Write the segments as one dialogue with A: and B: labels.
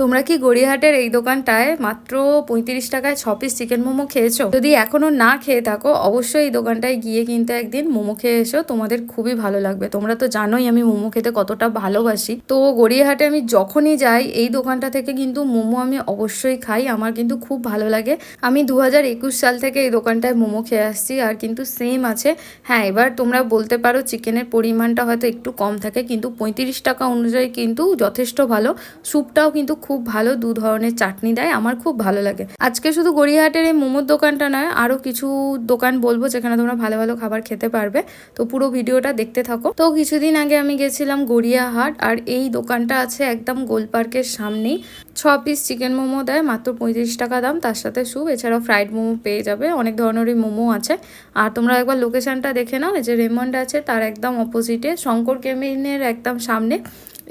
A: তোমরা কি গড়িয়াহাটের এই দোকানটায় মাত্র পঁয়ত্রিশ টাকায় ছ পিস চিকেন মোমো খেয়েছো? যদি এখনও না খেয়ে থাকো, অবশ্যই এই দোকানটায় গিয়ে কিন্তু একদিন মোমো খেয়ে এসো। তোমাদের খুবই ভালো লাগবে। তোমরা তো জানোই আমি মোমো খেতে কতটা ভালোবাসি। তো গড়িয়াহাটে আমি যখনই যাই, এই দোকানটা থেকে কিন্তু মোমো আমি অবশ্যই খাই। আমার কিন্তু খুব ভালো লাগে। আমি দু হাজার একুশ সাল থেকে এই দোকানটায় মোমো খেয়ে আসছি আর কিন্তু সেম আছে। হ্যাঁ এবার তোমরা বলতে পারো চিকেনের পরিমাণটা হয়তো একটু কম থাকে, কিন্তু পঁয়ত্রিশ টাকা অনুযায়ী কিন্তু যথেষ্ট ভালো। স্যুপটাও কিন্তু খুব ভালো দু ধরনের চাটনি দেয়, আমার খুব ভালো লাগে। আজকে শুধু গড়িয়াহাটের এই মোমোর দোকানটা নয় আরও কিছু দোকান বলব যেখানে তোমরা ভালো ভালো খাবার খেতে পারবে। তো পুরো ভিডিওটা দেখতে থাকো। তো কিছুদিন আগে আমি গেছিলাম গড়িয়াহাট, আর এই দোকানটা আছে একদম গোল পার্কের সামনেই। ছ পিস চিকেন মোমো দেয়, মাত্র পঁয়ত্রিশ টাকা দাম, তার সাথে স্যুপ এছাড়াও ফ্রাইড মোমো পেয়ে যাবে, অনেক ধরনেরই মোমো আছে। আর তোমরা একবার লোকেশনটা দেখে নাও, এই যে রেমন্ড আছে, তার একদম অপোজিটে শঙ্কর কেমিনের একদম সামনে।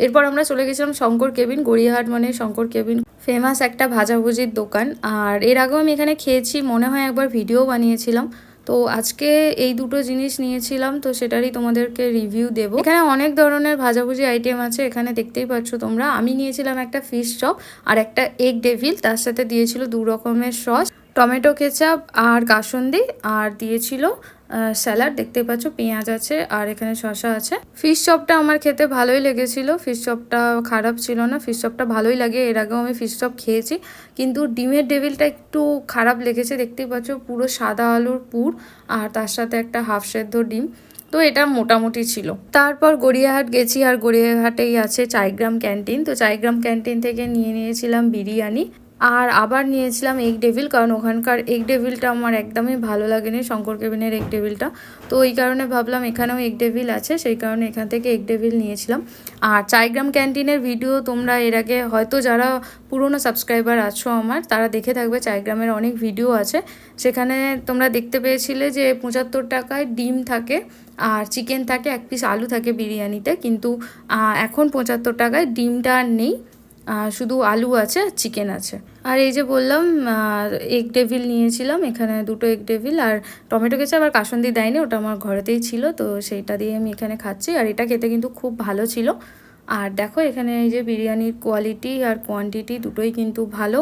A: এরপর আমরা চলে গেছিলাম শঙ্কর কেবিন, গড়িয়াহাট মানে শঙ্কর কেবিন। ফেমাস একটা ভাজাভুজির দোকান। আর এর আগেও আমি এখানে খেয়েছি, মনে হয় একবার ভিডিও বানিয়েছিলাম। তো আজকে এই দুটো জিনিস নিয়েছিলাম, তো সেটারই তোমাদেরকে রিভিউ দেব। এখানে অনেক ধরনের ভাজাভুজি আইটেম আছে, এখানে দেখতেই পাচ্ছ তোমরা। আমি নিয়েছিলাম একটা ফিশ চপ আর একটা এগ ডেভিল তার সাথে দিয়েছিল দু রকমের সস টমেটো কেচাপ আর কাসন্দি, আর দিয়েছিল স্যালাড, দেখতেই পাচ্ছ পেঁয়াজ আছে আর এখানে শসা আছে। ফিশ চপটা আমার খেতে ভালোই লেগেছিল। ফিশ চপটা খারাপ ছিল না। ফিশ চপটা ভালোই লাগে। এর আগেও আমি ফিশ চপ খেয়েছি। কিন্তু ডিমের ডেভিলটা একটু খারাপ লেগেছে। দেখতেই পাচ্ছ পুরো সাদা আলুর পুর আর তার সাথে একটা হাফ সেদ্ধ ডিম। তো এটা মোটামুটি ছিল। তারপর গড়িয়াহাট গেছি আর গড়িয়াহাটেই আছে চাইগ্রাম ক্যান্টিন তো চাইগ্রাম ক্যান্টিন থেকে নিয়ে নিয়েছিলাম বিরিয়ানি। আর আবার নিয়েছিলাম এগ ডেভিল কারণ ওখানকার এগ ডেভিলটা আমার একদমই ভালো লাগেনি, শঙ্কর কেবিনের এগ ডেভিলটা তো ওই কারণে ভাবলাম এখানেও এগ ডেভিল আছে, সেই কারণে এখান থেকে এগ ডেভিল নিয়েছিলাম। আর চাইগ্রাম ক্যান্টিনের ভিডিও তোমরা এর আগে হয়তো যারা পুরনো সাবস্ক্রাইবার আছো আমার, তারা দেখে থাকবে চাইগ্রামের অনেক ভিডিও আছে। সেখানে তোমরা দেখতে পেয়েছিলে যে পঁচাত্তর টাকায় ডিম থাকে, আর চিকেন থাকে, এক পিস আলু থাকে বিরিয়ানিতে। কিন্তু এখন পঁচাত্তর টাকায় ডিমটা আর নেই। শুধু আলু আছে চিকেন আছে। আর এই যে বললাম এগ ডেভিল নিয়েছিলাম, এখানে দুটো এগ ডেভিল আর টমেটো কেচাপ আর কাসন্দি দেয়নি, ওটা আমার ঘরেতেই ছিল, তো সেইটা দিয়ে আমি এখানে খাচ্ছি। আর এটা খেতে কিন্তু খুব ভালো ছিল। আর দেখো, এখানে এই যে বিরিয়ানির কোয়ালিটি আর কোয়ান্টিটি দুটোই কিন্তু ভালো।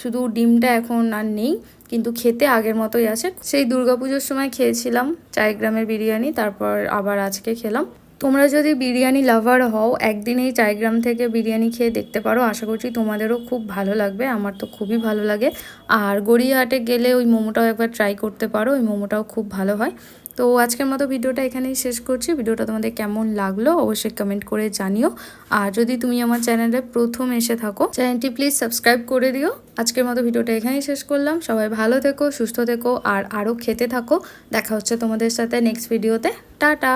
A: শুধু ডিমটা এখন আর নেই, কিন্তু খেতে আগের মতোই আছে। সেই দুর্গাপুজোর সময় খেয়েছিলাম চাইগ্রামের বিরিয়ানি, তারপর আবার আজকে খেলাম। তোমরা যদি বিরিয়ানি লাভার হও, একদিন এই চাইগ্রাম থেকে বিরিয়ানি খেয়ে দেখতে পারো। আশা করছি তোমাদেরও খুব ভালো লাগবে। আমার তো খুবই ভালো লাগে। আর গড়িয়াহাটে গেলে ওই মোমোটাও একবার ট্রাই করতে পারো। ওই মোমোটাও খুব ভালো হয়। তো আজকের মতো ভিডিওটা এখানেই শেষ করছি। ভিডিওটা তোমাদের কেমন লাগল অবশ্যই কমেন্ট করে জানিও। আর যদি তুমি আমার চ্যানেলে প্রথম এসে থাকো, চ্যানেলটি প্লিজ সাবস্ক্রাইব করে দিও। আজকের মতো ভিডিওটা এখানেই শেষ করলাম। সবাই ভালো থেকো, সুস্থ থেকো, আর আরও খেতে থাকো। দেখা হচ্ছে তোমাদের সাথে নেক্সট ভিডিওতে টাটা!